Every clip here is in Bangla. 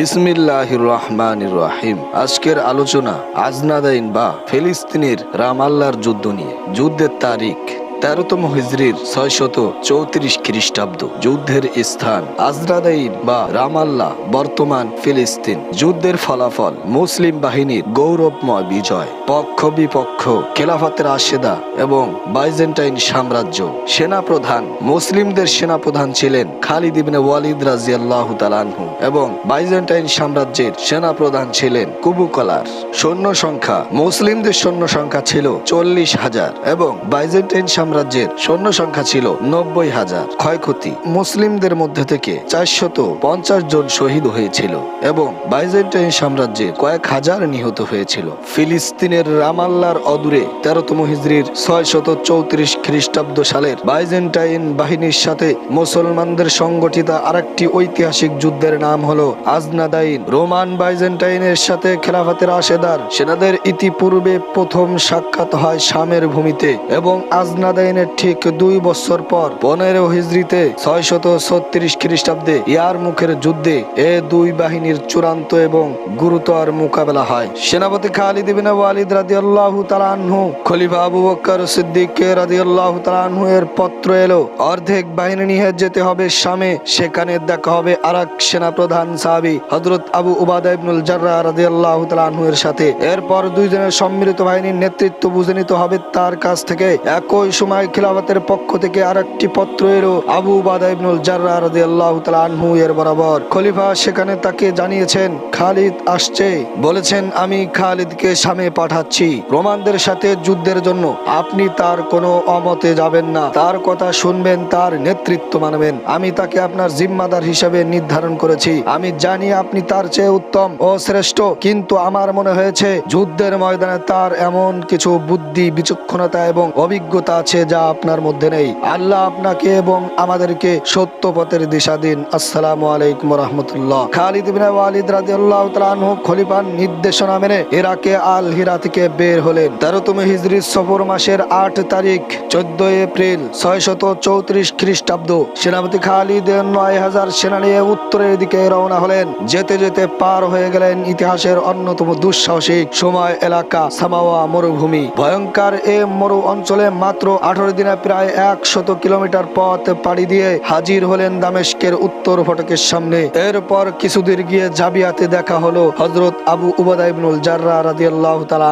বিসমিল্লাহির রহমানির রাহিম। আজকের আলোচনা আজনাদাইন বা ফিলিস্তিনের রামাল্লার যুদ্ধ নিয়ে। যুদ্ধের তারিখ। তেরোতম হিজরির ছয়শত চৌত্রিশ খ্রিস্টাব্দ যুদ্ধের স্থান আজরাদাইন বা রামাল্লা, বর্তমান ফিলিস্তিন। যুদ্ধের ফলাফল মুসলিম বাহিনীর গৌরবময় বিজয় পক্ষ বিপক্ষ খেলাফতের আশেদা এবং বাইজেন্টাইন সাম্রাজ্য। সেনাপ্রধান, মুসলিমদের সেনাপ্রধান ছিলেন খালিদ ইবনে ওয়ালিদ রাজিয়াল্লাহু তালানহু এবং বাইজেন্টাইন সাম্রাজ্যের সেনাপ্রধান ছিলেন কুবুকলার সৈন্য সংখ্যা, মুসলিমদের সৈন্য সংখ্যা ছিল চল্লিশ হাজার এবং বাইজেন্টাইন সাম্রাজ্যের সৈন্য সংখ্যা ছিল নব্বই হাজার। ক্ষয়ক্ষতি। মুসলিমদের মধ্যে থেকে চারশত পঞ্চাশ জন শহীদ হয়েছিল এবং বাইজেন্টাইন সাম্রাজ্যের কয়েক হাজার নিহত হয়েছিল। ফিলিস্তিনের রামাল্লার অদূরে তেরোতম হিজরির ছয় শত চৌত্রিশ খ্রিস্টাব্দ সালের বাইজেন্টাইন বাহিনীর সাথে মুসলমানদের সংগঠিত আরেকটি ঐতিহাসিক যুদ্ধের নাম হলো আজনাদাইন। রোমান বাইজেন্টাইনের সাথে খেলাফতের আশেদার সেনাদের ইতিপূর্বে প্রথম সাক্ষাৎ হয় শামের ভূমিতে এবং আজনাদাইনের ঠিক দুই বছর পর পনেরো হিজড়িতে ছয় শত ছত্রিশ খ্রিস্টাব্দে ইয়ার মুখের যুদ্ধে এ দুই বাহিনীর চূড়ান্ত এবং গুরুতর মোকাবেলা হয়। সেনাপতি খালিদ বিন ওয়ালিদ রাদিয়াল্লাহু তাআলা আনহু, খলিফা আবু বকর সিদ্দিক রাদিয়াল্লাহু তাআলা আনহু এর পত্র এলো, অর্ধেক বাহিনী নিয়ে যেতে হবে শামে, সেখানে দেখা হবে আরেক সেনা প্রধান সাহাবী হযরত আবু উবাদা ইবনুল জাররাহ রাদিয়াল্লাহু তাআলা আনহু এর সাথে। এরপর দুইজনের সম্মিলিত বাহিনীর নেতৃত্ব বুঝে নিতে হবে তার কাছ থেকে একই সময় খিলাফতের পক্ষ থেকে আরেকটি পত্র এলো আবু তাআলা আনহু এর বরাবর। খলিফা সেখানে তাকে জানিয়েছেন, খালিদ আসছে। বলেছেন, আমি খালিদকে সামে পাঠাচ্ছি। রোমানদের সাথে যুদ্ধের জন্য আপনি তার কোনো অমতে যাবেন না। তার কথা শুনবেন, তার নেতৃত্ব মানবেন। আমি তাকে আপনার জিম্মাদার হিসেবে নির্ধারণ করেছি। আমি জানি আপনি তার চেয়ে উত্তম ও শ্রেষ্ঠ, কিন্তু আমার মনে হয়েছে, যুদ্ধের ময়দানে তার এমন কিছু বুদ্ধি, বিচক্ষণতা এবং অভিজ্ঞতা আছে যা আপনার মধ্যে নেই। আল্লাহ আপনাকে এবং আমাদেরকে সত্য পথের দিশা দিন। আসসালামু আলাইকুম রহমতুল্লাহ খালিদ বিন ওয়ালিদ রাদিয়াল্লাহু তাআলা খলিফার নির্দেশনা মেনে ইরাকে আল হিরা থেকে বের হলেন। তেরোতম হিজরির সফর মাসের আট তারিখ চোদ্দ এপ্রিল ছয় শত চৌত্রিশ খ্রিস্টাব্দ। সেনাপতি খালিদ নয় হাজার সেনা নিয়ে উত্তরের দিকে রওনা হলেন। যেতে যেতে পার হয়ে গেলেন ইতিহাসের অন্যতম দুঃসাহসিক সময় এলাকা সামাওয়া মরুভূমি। ভয়ঙ্কর এ মরু অঞ্চলে মাত্র আঠারো দিনে প্রায় একশত কিলোমিটার পথ পাড়ি দিয়ে হাজির হলেন দামেস্কের উত্তর ফটকের সামনে। এরপর কিছুদূর গিয়ে জাবিয়াতে দেখা হলো হজরত আবু উবাদা ইবনুল জাররা রাদিয়াল্লাহু তাআলা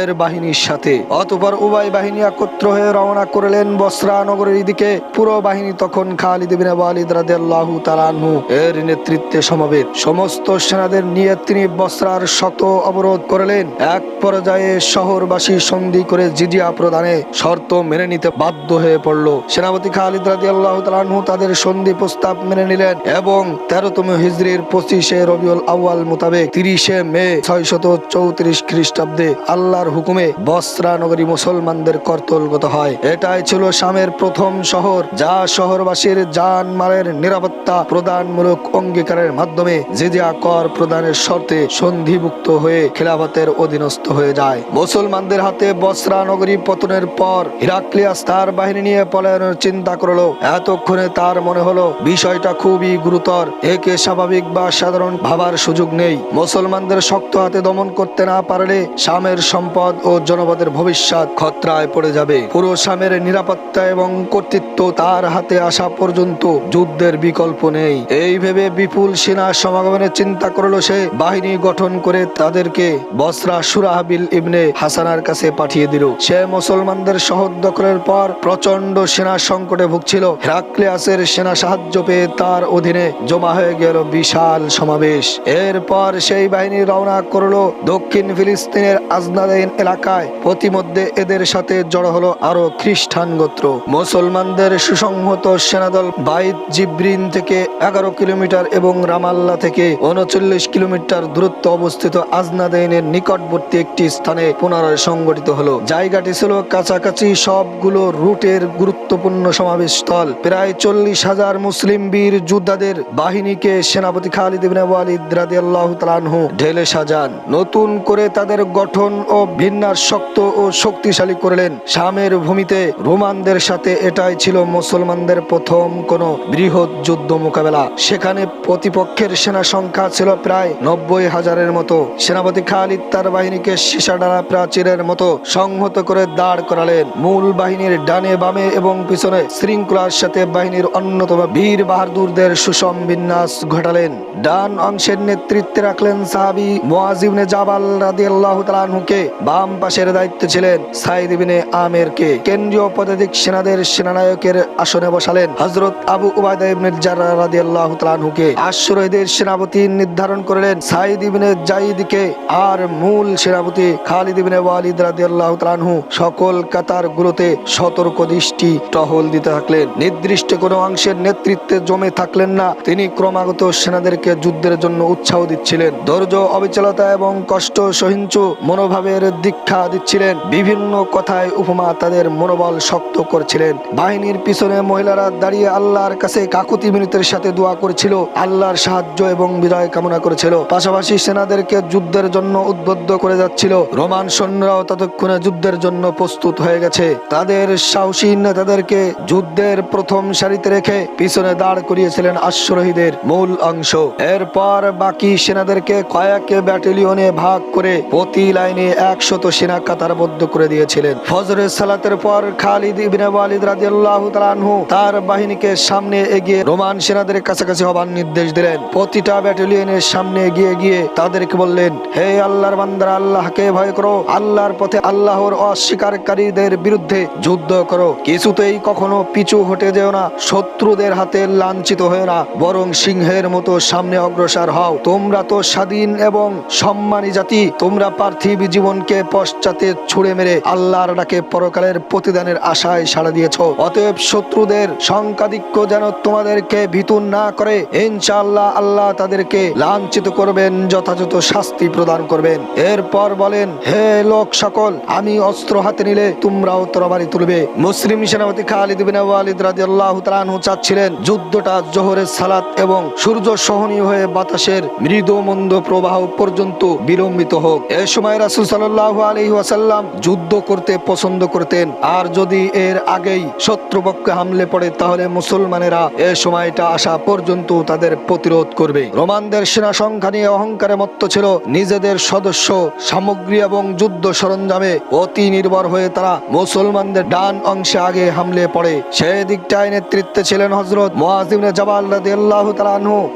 এর বাহিনীর সাথে। অতঃপর উভয় বাহিনী একত্র হয়ে রওনা করলেন বসরা নগরের দিকে পুরো বাহিনী তখন খালিদ বিন ওয়ালিদ রাদিয়াল্লাহু তাআলা আনহু এর নেতৃত্বে সমবেত। সমস্ত সেনাদের নিয়ে তিনি বসরার শত অবরোধ করলেন। এক পর্যায়ে শহরবাসী সন্ধি করে জিজিয়া প্রদানে শর্ত মেনে নিতে বাধ্য হয়ে পড়ল। সেনাপতি খালিদ রাদিয়াল্লাহু তাআলা আনহু তাদের সন্ধি প্রস্তাব মেনে নিলেন এবং তেরোতম হিজরির পঁচিশে রবিউল আউয়াল মোতাবেক তিরিশে মে ছয় শত চৌত্রিশ খ্রিস্টাব্দে আল্লাহর হুকুমে বসরা নগরী মুসলমানদের কর্তলগত হয়। এটাই ছিল শামের প্রথম শহর, যা শহরবাসীর জান মালের নিরাপত্তা প্রদানমূলক অঙ্গীকারের মাধ্যমে জিজিয়া কর প্রদানের শর্তে সন্ধিভুক্ত হয়ে খেলাফতের অধীনস্থ হয়ে যায়। মুসলমানদের হাতে বসরা নগরী পতনের পর হিরাক্লিয়াস তার বাহিনী নিয়ে পলায়নের চিন্তা করল। এতক্ষণে তার মনে হলো, বিষয়টা খুবই গুরুতর। একে স্বাভাবিক বা সাধারণ ভাবার সুযোগ নেই। মুসলমানদের শক্ত হাতে দমন করতে না পারলে শামের সম্পদ ও জনপদের ভবিষ্যৎ খতরায় পড়ে যাবে। পুরো শামের নিরাপত্তা এবং কর্তৃত্ব তার হাতে আসা পর্যন্ত যুদ্ধের বিকল্প নেই। এই ভেবে বিপুল সেনা সমাগমনের চিন্তা করল সে। বাহিনী গঠন করে তাদেরকে বসরা সুরাহাবিল ইবনে হাসানার কাছে পাঠিয়ে দিল। সে মুসলমানদের শহর দখলের পর প্রচণ্ড সেনা সংকটে ভুগছিল। হেরাক্লিয়াসের সেনা সাহায্য পেয়ে তার অধীনে জমা হয়ে গেল বিশাল সমাবেশ। এরপর সেই বাহিনী রওনা করল দক্ষিণ ফিলিস্তিনের আজনাদাইন এলাকায়। প্রতিমধ্যে এদের সাথে জড়ো হলো আরও খ্রিস্টান গোত্র। মুসলমানদের সুসংহত সেনাদল বাইত জিব্রিন থেকে এগারো কিলোমিটার এবং রামাল্লা থেকে উনচল্লিশ কিলোমিটার দূরত্ব অবস্থিত আজনাদাইনের নিকটবর্তী একটি স্থানে পুনরায় সংগঠিত হলো। জায়গাটি ছিল কাছাকাছি সব সবগুলো রুটের গুরুত্বপূর্ণ সমাবেশস্থল। প্রায় চল্লিশ হাজার মুসলিম বীর যোদ্ধাদের বাহিনীকে সেনাপতি খালিদ ইবনে ঢেলে সাজান। নতুন করে তাদের গঠন ও ভিন্নার শক্ত ও শক্তিশালী করলেন। শামের ভূমিতে রোমানদের সাথে এটাই ছিল মুসলমানদের প্রথম কোন বৃহৎ যুদ্ধ মোকাবেলা। সেখানে প্রতিপক্ষের সেনা সংখ্যা ছিল প্রায় নব্বই হাজারের মতো। সেনাপতি খালিদ তার বাহিনীকে সীসাডালা প্রাচীরের মতো সংহত করে দাঁড় করালেন। মূল বাহিনীর ডানে বামে এবং পিছনে শৃঙ্খলার সাথে বাহিনীর অন্যতম বীর বাহাদুরদের সুষম বিন্যাস ঘটালেন। ডান অংশের নেতৃত্বে রাখলেন সাহাবি মোয়াজিবনে জাবাল রাদিয়াল্লাহু তাআলা আনহুকে। বাম পাশের দায়িত্বে ছিলেন সাইদ ইবনে আমেরকে। কেন্দ্রীয় পদাধিক সেনাদের সেনানায়কের আসনে বসালেন হযরত আবু আনহুকে। আশ্রয়দের সেনাপতি নির্ধারণ করলেন সাইদ ইবনে জাইদকে। আর মূল সেনাপতি খালিদ ইবনে ওয়ালিদ রাদিয়াল্লাহু তাআলা আনহু। সকল কাতারগুলোতে সতর্ক দৃষ্টি টহল দিতে থাকলেন। নির্দিষ্ট কোনো অংশের নেতৃত্বে জমে থাকলেন না। তিনি ক্রমাগত সেনাদেরকে যুদ্ধের জন্য উৎসাহ দিচ্ছিলেন। ধৈর্য, অবিচলতা এবং কষ্ট সহিংসু মনোভাবের দীক্ষা দিচ্ছিলেন। বিভিন্ন কথায় উপমা তাদের মনোবল শক্ত করছিলেন। বাহিনীর পিছনে মহিলারা দাঁড়িয়ে আল্লাহর কাছে কাকুতি মিনিতের সাথে দোয়া করেছিল। আল্লাহর সাহায্য এবং বিজয় কামনা করেছিল। পাশাপাশি সেনাদেরকে যুদ্ধের জন্য উদ্বুদ্ধ করে যাচ্ছিল। রোমান সৈন্যরাও ততক্ষণে যুদ্ধের জন্য প্রস্তুত হয়ে গেছে। তাদের সাহসী নেতাদেরকে যুদ্ধের প্রথম সারিতে রেখে পিছনে দাঁড় করিয়েছিলেন আশ্রয়ীদের মূল অংশ। এরপর বাকি সেনাদেরকে কয়েক ব্যাটালিয়নে ভাগ করে প্রতি লাইনে একশত সেনা কাতারবদ্ধ করে দিয়েছিলেন। ফজরের সালাতের পর খালিদ ইবনে ওয়ালিদ রাদিয়াল্লাহু তার বাহিনীকে সামনে এগিয়ে রোমান সেনাদের কাছাকাছি হবার নির্দেশ দিলেন। প্রতিটা ব্যাটালিয়নের সামনে এগিয়ে গিয়ে তাদেরকে বললেন, হে আল্লাহর বান্দারা, আল্লাহকে ভয় করো। আল্লাহর পথে আল্লাহর অস্বীকারীদের বিরুদ্ধে যুদ্ধ করো। কিছুতেই কখনো পিছু হটে যেও না। শত্রুদের হাতে লাঞ্ছিত হয়ে না। বরং সিংহের মতো সামনে অগ্রসর হও। তোমরা তো স্বাধীন এবং সম্মানী জাতি। তোমরা পার্থিব জীবনকে পশ্চাতে ছুড়ে মেরে আল্লাহর ডাকে পরকালের প্রতিদানের আশায় সাড়া দিয়েছ। অতএব শত্রুদের সংখ্যাধিক্য যেন তোমাদেরকে ভীতু না করে, ইনশাআল্লাহ আল্লাহ তাদেরকে লাঞ্ছিত করবেন, যথাযথ শাস্তি প্রদান করবেন। এরপর বলেন, হে লোক সকল, আমি অস্ত্র হাতে নিলে তোমরাও তরবারি তুলবে। মুসলিম সেনাপতি খালিদ বিন ওয়ালিদ রাদিয়াল্লাহু তাআলা চাচ্ছিলেন যুদ্ধটা জোহরের সালাত এবং সূর্য সহনীয় হয়ে বাতাসের মৃদু মন্দ প্রবাহ পর্যন্ত বিলম্বিত হোক। এ সময় রাসূল সাল্লাল্লাহু আলাইহি ওয়াসাল্লাম যুদ্ধ করতে পছন্দ করতেন। আর যদি এর আগেই শত্রুপক্ষে হামলে পড়ে, তাহলে মুসলমানেরা এ সময়টা আসা পর্যন্ত তাদের প্রতিরোধ করবে। রোমানদের সেনা সংখ্যা নিয়ে অহংকারে মত্ত ছিল। নিজেদের সদস্য, সামগ্রী এবং যুদ্ধ সরঞ্জামে অতি নির্ভর হয়ে তারা মুসলমানদের ডান অংশে আগে হামলে পড়ে। সেই দিকটায় নেতৃত্বে ছিলেন হজরত মোয়াজিবনে জাবাল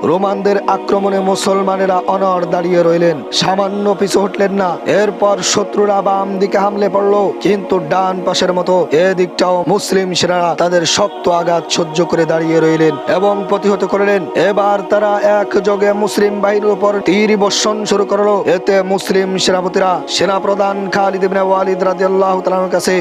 রোমানদের আক্রমণে মুসলমানেরা অনর দাঁড়িয়ে রইলেন। সামান্য পিছু হটলেন না। এরপর শত্রুরা বাম দিকে হামলে পড়ল। কিন্তু ডান পাশের মতো এ দিকটাও মুসলিম সেনারা তাদের শক্ত আঘাত সহ্য করে দাঁড়িয়ে রইলেন এবং প্রতিহত করলেন। এবার তারা এক যোগে মুসলিম বাহিনীর উপর তীর বর্ষণ শুরু করল। এতে মুসলিম সেনাপতিরা সেনা প্রধান খালিদ ইবনে ওয়ালিদ রাদিয়াল্লাহু তাআলার কাছে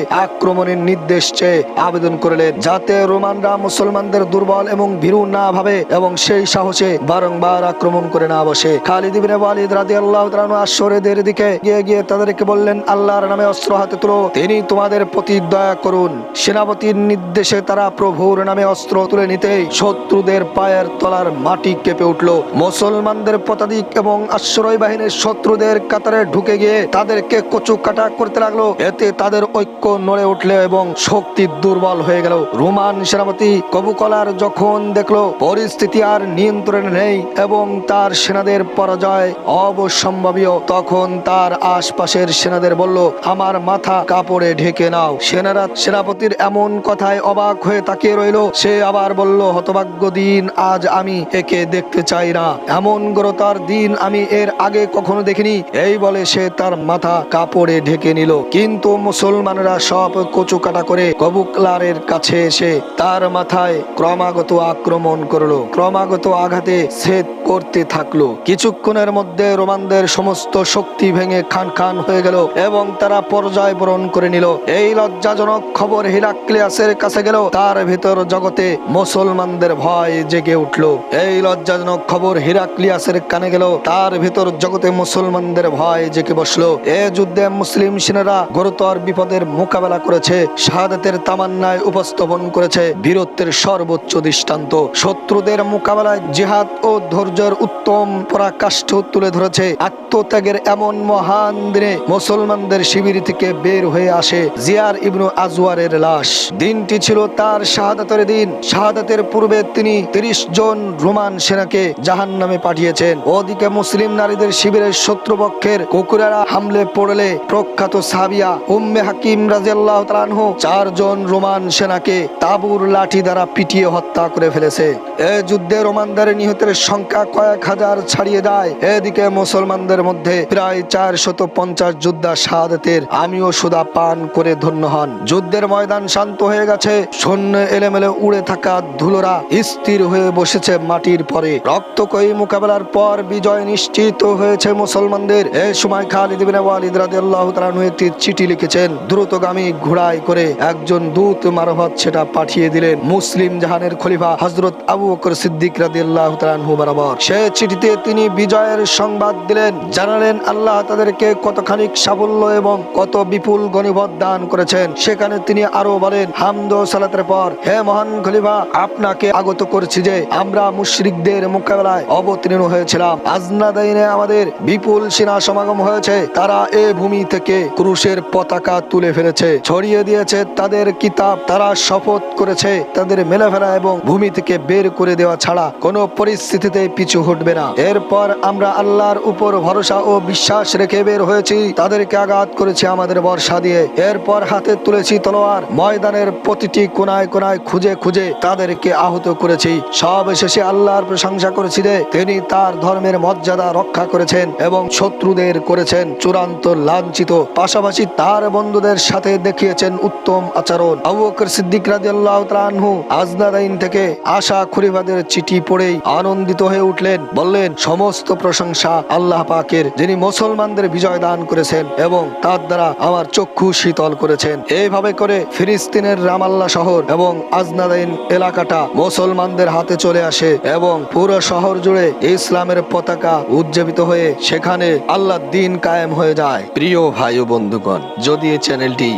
আক্রমণের নির্দেশ চেয়ে আবেদন করলেন। যাতে রোমানরা মুসলমানদের দুর্বল এবং ভীরু না ভাবে এবং সেই সাহসে বারংবার আক্রমণ করে না বসে। খালিদ ওয়ালিদ রাদিয়াল্লাহু তাআলা আশ্বরেদের দিকে গিয়ে গিয়ে তাদেরকে বললেন, আল্লাহর নামে অস্ত্র হাতে তুলো, তিনি তোমাদের প্রতি দয়া করুন। সেনাপতির নির্দেশে তারা প্রভুর নামে অস্ত্র তুলে নিতেই শত্রুদের পায়ের তলার মাটি কেঁপে উঠল। মুসলমানদের পতাধিক এবং আশ্রয় বাহিনীর শত্রুদের কাতারে ঢুকে গিয়ে তাদেরকে কচু কাটা করতে লাগল। এতে তাদের ঐক্য নড়ে উঠলে। এবং শক্তি দুর্বল হয়ে গেল। রোমান সেনাপতি কবুকলার যখন দেখল পরিস্থিতি আর নিয়ন্ত্রণে নেই এবং তার সেনাদের পরাজয় অবসম্ভাবীয়, তখন তার আশপাশের সেনাদের বলল, আমার মাথা কাপড়ে ঢেকে নাও। সেনারা সেনাপতির এমন কথায় অবাক হয়ে তাকিয়ে রইল। সে আবার বলল, হতভাগ্য দিন, আজ আমি একে দেখতে চাই না। এমন গ্রতার দিন আমি এর আগে কখনো দেখিনি। এই বলে সে তার মাথা কাপড়ে ঢেকে নিল। কিন্তু মুসলমানরা সব কচু কাটা করে কবুকলারের কাছে এসে তার মাথায় ক্রমাগত আক্রমণ করল। ক্রমাগত আঘাতে ছেদ করতে থাকল। কিছুক্ষণের মধ্যে রোমানদের সমস্ত শক্তি ভেঙে খান খান হয়ে গেল এবং তারা পর্যায় বরণ করে নিল। এই লজ্জাজনক খবর হিরাক্লিয়াসের কাছে গেল। তার ভিতর জগতে মুসলমানদের ভয় জেগে উঠল। এই লজ্জাজনক খবর হিরাক্লিয়াসের কানে গেল। তার ভিতর জগতে মুসলমানদের ভয় জেগে বসল। এ যুদ্ধে মুসলিম সেনারা গুরুতর বিপদের মোকাবেলা করে করেছে, শাহাদাতের তামান্নায় উপস্থাপন করেছে, বীরত্বের সর্বোচ্চ দৃষ্টান্ত। শত্রুদের মোকাবেলায় জিহাদ ও ধৈর্যের উত্তম পরাকাষ্ঠ তুলে ধরেছে। আত্মত্যাগের এমন মহান দিনে মুসলমানদের শিবির থেকে বের হয়ে আসে জিয়ার ইবনু আজওয়ারের লাশ। দিনটি ছিল তার শাহাদাতের দিন। শাহাদাতের পূর্বে তিনি তিরিশ জন রোমান সেনাকে জাহান নামে পাঠিয়েছেন। ওদিকে মুসলিম নারীদের শিবিরের শত্রুপক্ষের কুকুরেরা হামলে পড়লে প্রখ্যাত সাবিয়া উম্মে হাকিম রাজিয়াল্লাহ তালানহু চারজন রোমান সেনাকে তাবুর লাঠি দ্বারা পিটিয়ে হত্যা করে ফেলেছে। এ যুদ্ধে রোমানদের নিহতের সংখ্যা কয়েক হাজার ছাড়িয়ে যায় এদিকে মুসলমানদের মধ্যে প্রায় চার শত পঞ্চাশ যোদ্ধা শাহাদাতের আমিও সুদা পান করে ধন্য হন। যুদ্ধের ময়দান শান্ত হয়ে গেছে। সৈন্য এলেমেলে উড়ে থাকা ধুলোরা স্থির হয়ে বসেছে মাটির পরে। রক্তকয়ী মোকাবেলার পর বিজয় নিশ্চিত হয়েছে মুসলমানদের। এ সময় খালিদ বিন ওয়ালিদ রাদিয়াল্লাহু তাআলা আনহু একটি চিঠি লিখেছেন। দ্রুতগামী ঘোড়ায় করে একজন দূত মারফত সেটা পাঠিয়ে দিলেন। মুসলিম জাহানের খলিফা হযরত আবু বকর সিদ্দিক রাদিয়াল্লাহু তাআলা বরাবর। সে চিঠিতে তিনি বিজয়ের সংবাদ দিলেন, জানালেন আল্লাহ তাদেরকে কতখানি সাফল্য এবং কত বিপুল গণিবত দান করেছেন। সেখানে তিনি আরও বলেন, হামদ ও সালাতের পর, হে মহান খলিফা, আপনাকে আগত করছি যে আমরা মুশরিকদের মোকাবেলায় অবতীর্ণ হয়েছিলাম। আজনাদাইনে আমাদের বিপুল সেনা সমাগম হয়েছে। তারা এ ভূমি থেকে ক্রুশের পতাকা তুলে ফেলেছে। ছড়িয়ে দিয়েছে, তাদের কিতাব তারা শপথ করেছে। তাদের মেলে ফেলা এবং ভূমি থেকে বের করে দেওয়া ছাড়া কোনো পরিস্থিতিতে পিছু হটবে না। এরপর আমরা আল্লাহর উপর ভরসা ও বিশ্বাস রেখে বের হয়েছি। তাদেরকে আঘাত করেছি আমাদের বর্ষা দিয়ে। এরপর হাতে তুলেছি তলোয়ার। ময়দানের প্রতিটি কোনায় কোনায় খুঁজে খুঁজে তাদেরকে আহত করেছি। সব শেষে আল্লাহর প্রশংসা করেছি যে, তিনি তার ধর্মের মর্যাদা রক্ষা করেছেন এবং শত্রুদের করেছেন। চূড়ান্ত লাঞ্ছিত। পাশাপাশি তার বন্ধুদের সাথে দেখিয়েছেন উত্তম আচরণ। আবু বকর সিদ্দিক রাদিয়াল্লাহু তাআলা আনহু আজনাদাইন থেকে আশা খুরিবাদের চিঠি পড়েই আনন্দিত হয়ে উঠলেন। বললেন, সমস্ত প্রশংসা আল্লাহ পাকের, যিনি মুসলমানদের বিজয় দান করেছেন এবং তার দ্বারা আমার চক্ষু শীতল করেছেন। এইভাবে করে ফিলিস্তিনের রামাল্লা শহর এবং আজনাদাইন এলাকাটা মুসলমানদের হাতে চলে আসে এবং পুরো শহর জুড়ে ইসলামের পতাকা উজ্জীবিত হয়ে সেখানে আল্লাহ দিন কায়েম হয়ে যায়। প্রিয় ভাই বন্ধুগণ, যদি এই চ্যানেলটি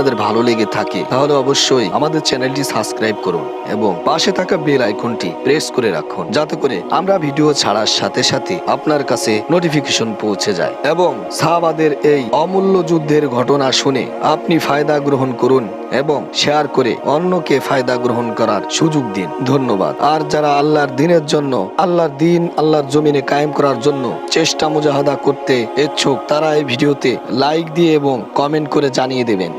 আপনাদের ভালো লেগে থাকে, তাহলে অবশ্যই আমাদের চ্যানেলটি সাবস্ক্রাইব করুন এবং পাশে থাকা বেল আইকনটি প্রেস করে রাখুন, যাতে করে আমরা ভিডিও ছাড়ার সাথে সাথে আপনার কাছে নোটিফিকেশন পৌঁছে যায়। এবং সাহাবাদের এই অমূল্য যুদ্ধের ঘটনা শুনে আপনি ফায়দা গ্রহণ করুন এবং শেয়ার করে অন্যকে ফায়দা গ্রহণ করার সুযোগ দিন। ধন্যবাদ। আর যারা আল্লাহর দিনের জন্য, আল্লাহর দিন, আল্লাহর জমিনে কায়েম করার জন্য চেষ্টা মুজাহাদা করতে ইচ্ছুক, তারা এই ভিডিওতে লাইক দিয়ে এবং কমেন্ট করে জানিয়ে দেবেন।